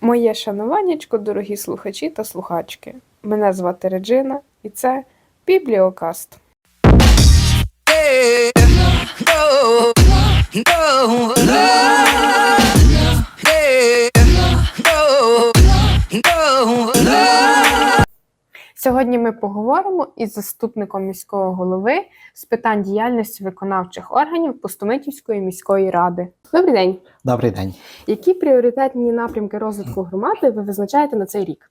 Моє шануваннячко, дорогі слухачі та слухачки. Мене звати Реджина, і це Бібліокаст. Yeah, no, no, no, yeah, Сьогодні ми поговоримо із заступником міського голови з питань діяльності виконавчих органів Пустомитівської міської ради. Добрий день. Добрий день. Які пріоритетні напрямки розвитку громади ви визначаєте на цей рік?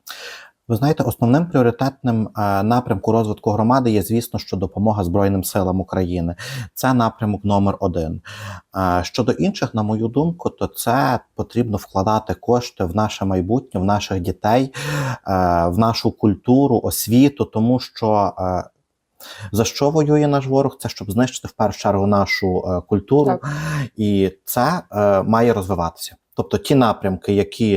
Ви знаєте, основним пріоритетним е, напрямку розвитку громади є, звісно, що допомога Збройним силам України. Це напрямок номер один. Е, Щодо інших, на мою думку, то це потрібно вкладати кошти в наше майбутнє, в наших дітей, в нашу культуру, освіту, тому що. е, За що воює наш ворог? Це щоб знищити в першу чергу нашу е, культуру, Так. і це е, має розвиватися. Тобто ті напрямки, які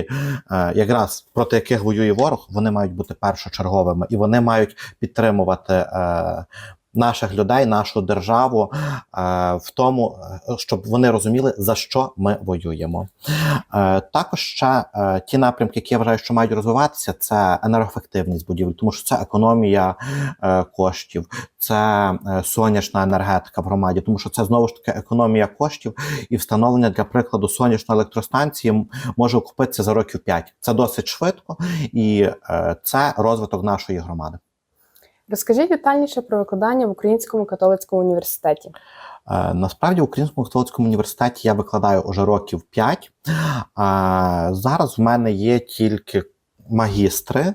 е, якраз проти яких воює ворог, вони мають бути першочерговими і вони мають підтримувати е, наших людей, нашу державу е, в тому, е, щоб вони розуміли, за що ми воюємо. Е, також ще ті напрямки, які я вважаю, що мають розвиватися, це енергоефективність будівель, тому що це економія коштів, це сонячна енергетика в громаді, тому що це знову ж таки економія коштів і встановлення для прикладу сонячної електростанції може окупитися за років 5. Це досить швидко, і це розвиток нашої громади. Розкажіть детальніше про викладання в Українському католицькому університеті. Е, Насправді в Українському католицькому університеті я викладаю уже років 5. Зараз в мене є тільки магістри,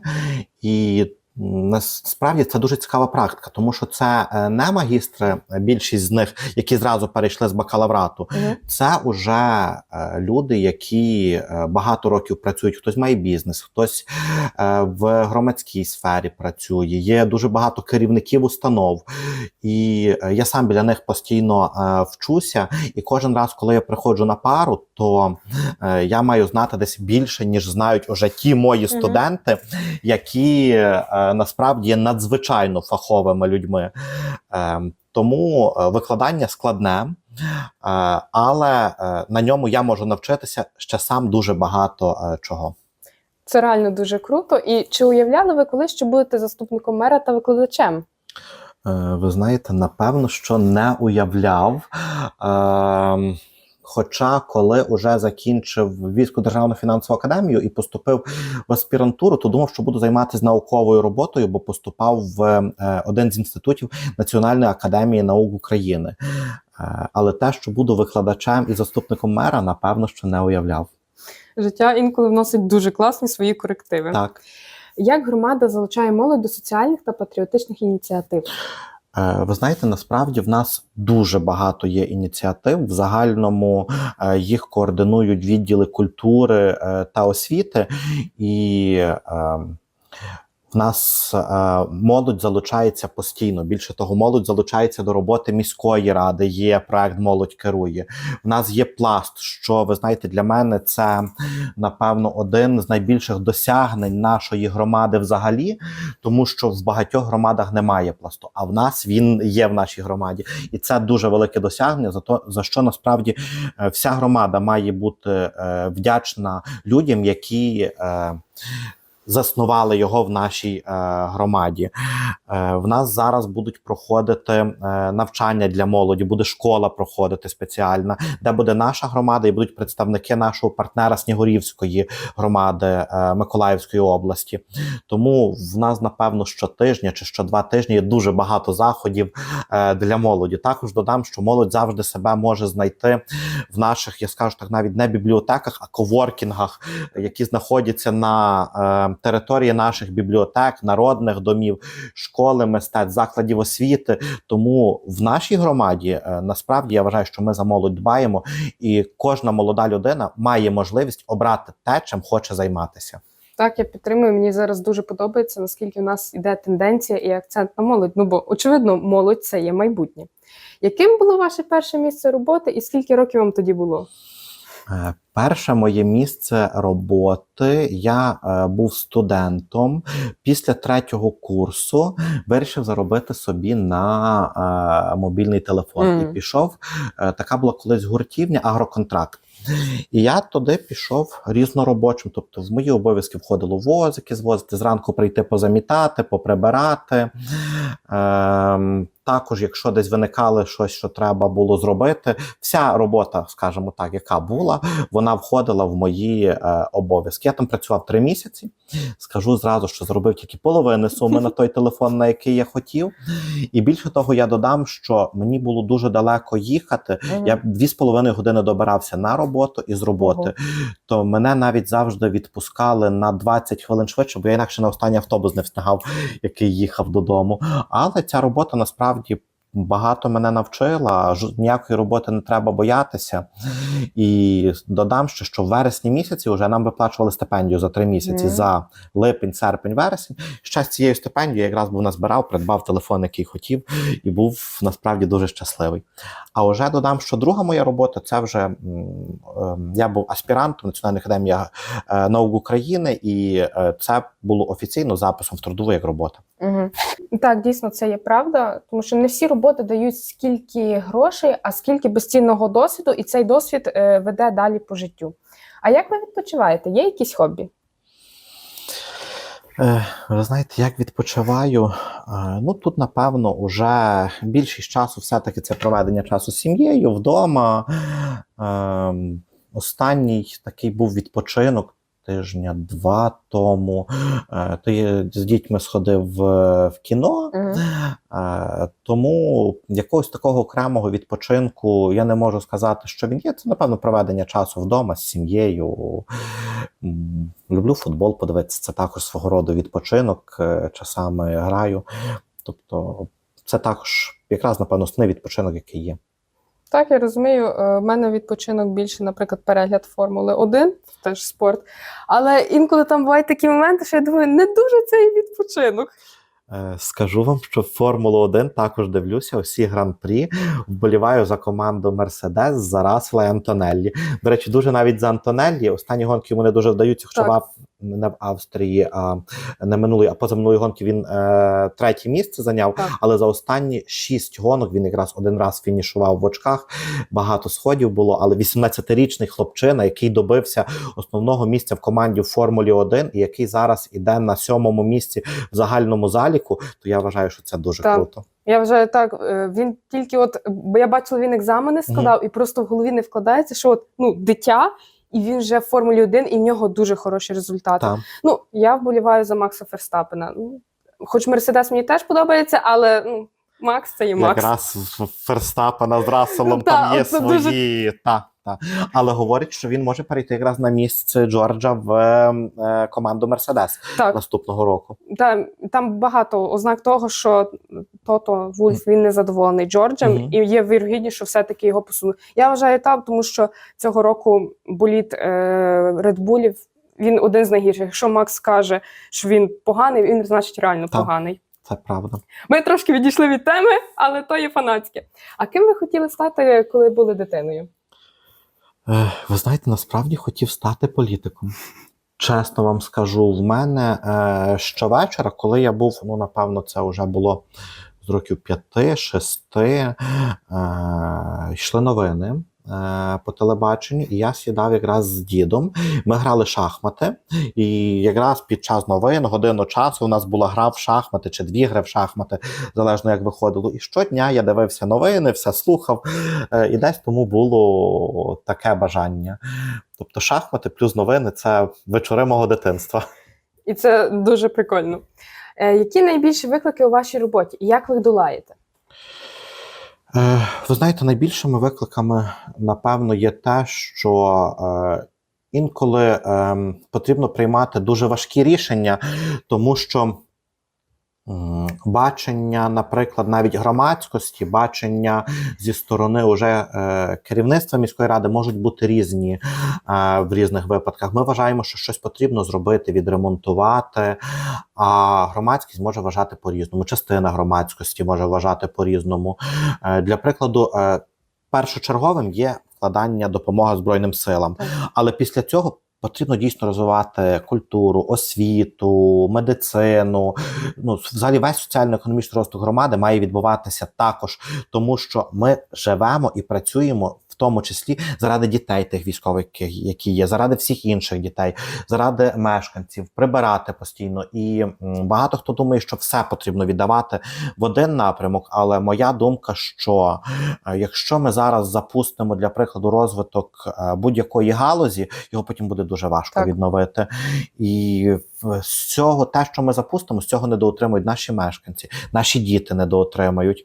і насправді це дуже цікава практика, тому що це е, не магістри, більшість з них, які зразу перейшли з бакалаврату. Це вже е, люди, які е, багато років працюють. Хтось має бізнес, хтось е, в громадській сфері працює. Є дуже багато керівників установ, і е, я сам біля них постійно е, вчуся. І кожен раз, коли я приходжу на пару, то е, я маю знати десь більше, ніж знають уже ті мої студенти, які е, насправді є надзвичайно фаховими людьми. Е, тому е, викладання складне, е, але е, на ньому я можу навчитися ще сам дуже багато чого. Це реально дуже круто. І чи уявляли ви колись, що будете заступником мера та викладачем? Ви знаєте, напевно, що не уявляв. Хоча, коли вже закінчив Війську державну фінансову академію і поступив в аспірантуру, то думав, що буду займатися науковою роботою, бо поступав в е, один з інститутів Національної академії наук України. Е, Але те, що буду викладачем і заступником мера, напевно, що не уявляв. Життя інколи вносить дуже класні свої корективи. Так. Як громада залучає молодь до соціальних та патріотичних ініціатив? Е, Ви знаєте, насправді в нас дуже багато є ініціатив. В загальному е, їх координують відділи культури е, та освіти, і е, нас е, молодь залучається постійно. Більше того, молодь залучається до роботи міської ради. Є проект Молодь керує. В нас є пласт. Що ви знаєте, для мене це напевно один з найбільших досягнень нашої громади взагалі, тому що в багатьох громадах немає пласту, а в нас він є в нашій громаді, і це дуже велике досягнення. За то за що насправді е, вся громада має бути е, вдячна людям, які. Е, Заснували його в нашій е, громаді. Е, в нас зараз будуть проходити е, навчання для молоді, буде школа проходити спеціальна, де буде наша громада, і будуть представники нашого партнера Снігурівської громади Миколаївської області. Тому в нас, напевно, щотижня чи щодва тижні є дуже багато заходів для молоді. Також додам, що молодь завжди себе може знайти в наших, я скажу так, навіть не бібліотеках, а коворкінгах, які знаходяться на території наших бібліотек, народних домів, школи мистецтв, закладів освіти. Тому в нашій громаді е, насправді я вважаю, що ми за молодь дбаємо, і кожна молода людина має можливість обрати те, чим хоче займатися. Так, я підтримую. Мені зараз дуже подобається, наскільки в нас іде тенденція і акцент на молодь. Ну бо очевидно, молодь це є майбутнє. Яким було ваше перше місце роботи, і скільки років вам тоді було? Е, Перше моє місце роботи. Я е, був студентом. Після третього курсу вирішив заробити собі на е, мобільний телефон Мгм. і пішов. Е, така була колись гуртівня агроконтракт. І я туди пішов різноробочим. Тобто, в мої обов'язки входило возики звозити, зранку прийти позамітати, поприбирати. Ем, також, якщо десь виникало щось, що треба було зробити, вся робота, скажімо так, яка була, вона входила в мої е, обов'язки. Я там працював три місяці. Скажу зразу, що зробив тільки половини суми на той телефон, на який я хотів. І більше того, я додам, що мені було дуже далеко їхати. Я дві з половиною години добирався на роботу і з роботи. То мене навіть завжди відпускали на 20 хвилин швидше, бо я інакше на останній автобус не встигав, який їхав додому. Але ця робота насправді. Багато мене навчила, ніякої роботи не треба боятися. І додам ще, що в вересні місяці вже нам виплачували стипендію за три місяці Мгм. за липень, серпень, вересень. Ще з цією стипендією я якраз був назбирав, придбав телефон, який хотів, і був насправді дуже щасливий. А вже додам, що друга моя робота це вже ем, я був аспірантом Національної академії е, наук України, і е, це було офіційно записом в трудову як робота. Угу. Так, дійсно, це є правда, тому що не всі роботи дають скільки грошей, а скільки безцінного досвіду, і цей досвід е, веде далі по життю. А як ви відпочиваєте? Є якісь хобі? Е, Ви знаєте, як відпочиваю? Е, Ну тут, напевно, уже більшість часу все-таки це проведення часу з сім'єю вдома. Ем, Останній такий був відпочинок тижня два тому. Е, То я з дітьми сходив в, кіно. Угу. Е, Тому якогось такого окремого відпочинку я не можу сказати, що він є. Це, напевно, проведення часу вдома з сім'єю. Люблю футбол подивитися. Це також свого роду відпочинок. е, Часами граю. Тобто, це також якраз, напевно, основний відпочинок, який є. Так, я розумію. Е, В мене відпочинок більше, наприклад, перегляд Формули 1, теж спорт. Але інколи там бувають такі моменти, що я думаю, не дуже цей відпочинок. Е, Скажу вам, що Формулу 1 також дивлюся усі гран-прі. Вболіваю за команду Мерседес за Расла і Антонеллі. До речі, дуже навіть за Антонеллі. Останні гонки йому не дуже вдаються, хоча не в Австрії, а не минулої, а позаминулої гонки він е, третє місце зайняв. Так. Але за останні шість гонок він якраз один раз фінішував в очках. Багато сходів було. Але 18-річний хлопчина, який добився основного місця в команді в Формулі 1 і який зараз іде на сьомому місці в загальному заліку, то я вважаю, що це дуже Так. круто. Я вважаю так, е, він тільки от, бо я бачила, він екзамени складав, і просто в голові не вкладається, що от, ну, дитя, і він вже в Формулі 1, і в нього дуже хороші результати. Там. Ну, я вболіваю за Макса Ферстапена. Ну, хоч Мерседес мені теж подобається, але ну, Макс це є Макс. Якраз Ферстапена з Расселом там є свої. Та, та. Але говорять, що він може перейти якраз на місце Джорджа в е, е, команду Мерседес наступного року. та, там багато ознак того, що Тото Вульф він не задоволений Джорджем, Мгм. і є вірогідність, що все-таки його посунуть. Я вважаю так, тому що цього року боліт е, Red він один з найгірших. Якщо Макс каже, що він поганий, він значить реально Так. поганий. Це правда. Ми трошки відійшли від теми, але то є фанатське. А ким ви хотіли стати, коли були дитиною? Е, Ви знаєте, насправді хотів стати політиком. Чесно вам скажу, в мене е, щовечора, коли я був, ну напевно, це вже було з років п'яти-шести, е, йшли новини. е, По телебаченню, і я сідав якраз з дідом. Ми грали шахмати, і якраз під час новин, годину часу, у нас була гра в шахмати чи дві гри в шахмати, залежно як виходило. І щодня я дивився новини, все слухав, е, і десь тому було таке бажання. Тобто шахмати плюс новини це вечори мого дитинства. І це дуже прикольно. Е, які найбільші виклики у вашій роботі? І як ви їх долаєте? Е, Ви знаєте, найбільшими викликами, напевно, є те, що е, інколи е, потрібно приймати дуже важкі рішення, тому що бачення, наприклад, навіть громадськості, бачення зі сторони уже е, керівництва міської ради можуть бути різні е, в різних випадках. Ми вважаємо, що щось потрібно зробити, відремонтувати, а громадськість може вважати по-різному. Частина громадськості може вважати по-різному. Е, Для прикладу, першочерговим є вкладання допомоги Збройним силам, але після цього. Потрібно дійсно розвивати культуру, освіту, медицину. Ну, взагалі, весь соціально-економічний розвиток громади має відбуватися також, тому що ми живемо і працюємо тому числі заради дітей тих військових, які- є, заради всіх інших дітей, заради мешканців, прибирати постійно. І багато хто думає, що все потрібно віддавати в один напрямок. Але моя думка, що е, якщо ми зараз запустимо для прикладу розвиток е, будь-якої галузі, його потім буде дуже важко Так. відновити. І з цього, те, що ми запустимо, з цього недоотримують наші мешканці, наші діти недоотримають.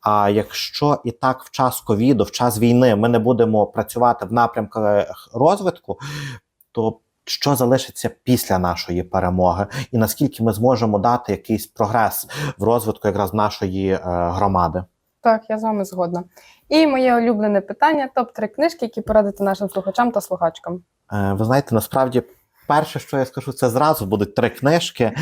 А якщо і так в час ковіду, в час війни ми не будемо працювати в напрямках розвитку, то що залишиться після нашої перемоги, і наскільки ми зможемо дати якийсь прогрес в розвитку якраз нашої е, громади? Так, я з вами згодна. І моє улюблене питання: топ-3 книжки, які порадити нашим слухачам та слухачкам. Е, Ви знаєте, насправді. Перше, що я скажу, це зразу будуть три книжки,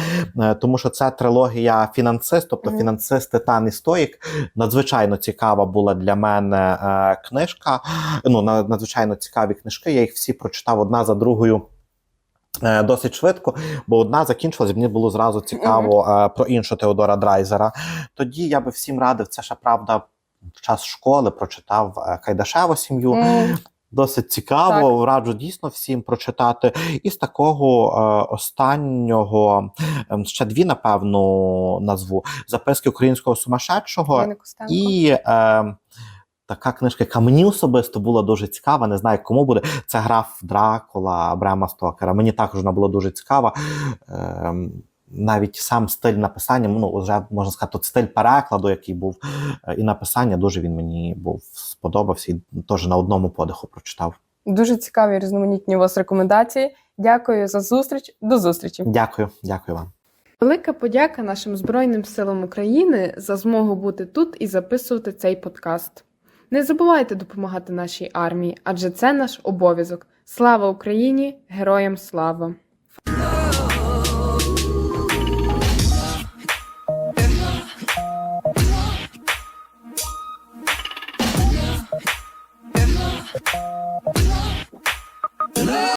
е, тому що це трилогія фінансист, тобто фінансист Титан і Стоїк. Надзвичайно цікава була для мене е, книжка. Ну, на- надзвичайно цікаві книжки. Я їх всі прочитав одна за другою. е, Досить швидко, бо одна закінчилась, мені було зразу цікаво е, про іншу Теодора Драйзера. Тоді я би всім радив, це ще правда в час школи прочитав Кайдашеву сім'ю. М, Досить цікаво, раджу дійсно всім прочитати. І з такого е, останнього ем, ще дві, напевно, назву записки українського сумасшедшого і е, така книжка, яка мені особисто була дуже цікава. Не знаю, кому буде. Це граф Дракула Брема Стокера. Мені також вона була дуже цікава. Е, навіть сам стиль написання, ну вже можна сказати, от стиль перекладу, який був, і написання дуже він мені був сподобався і теж на одному подиху прочитав. Дуже цікаві різноманітні у вас рекомендації. Дякую за зустріч. До зустрічі. Дякую, дякую вам. Велика подяка нашим Збройним силам України за змогу бути тут і записувати цей подкаст. Не забувайте допомагати нашій армії, адже це наш обов'язок. Слава Україні! Героям слава!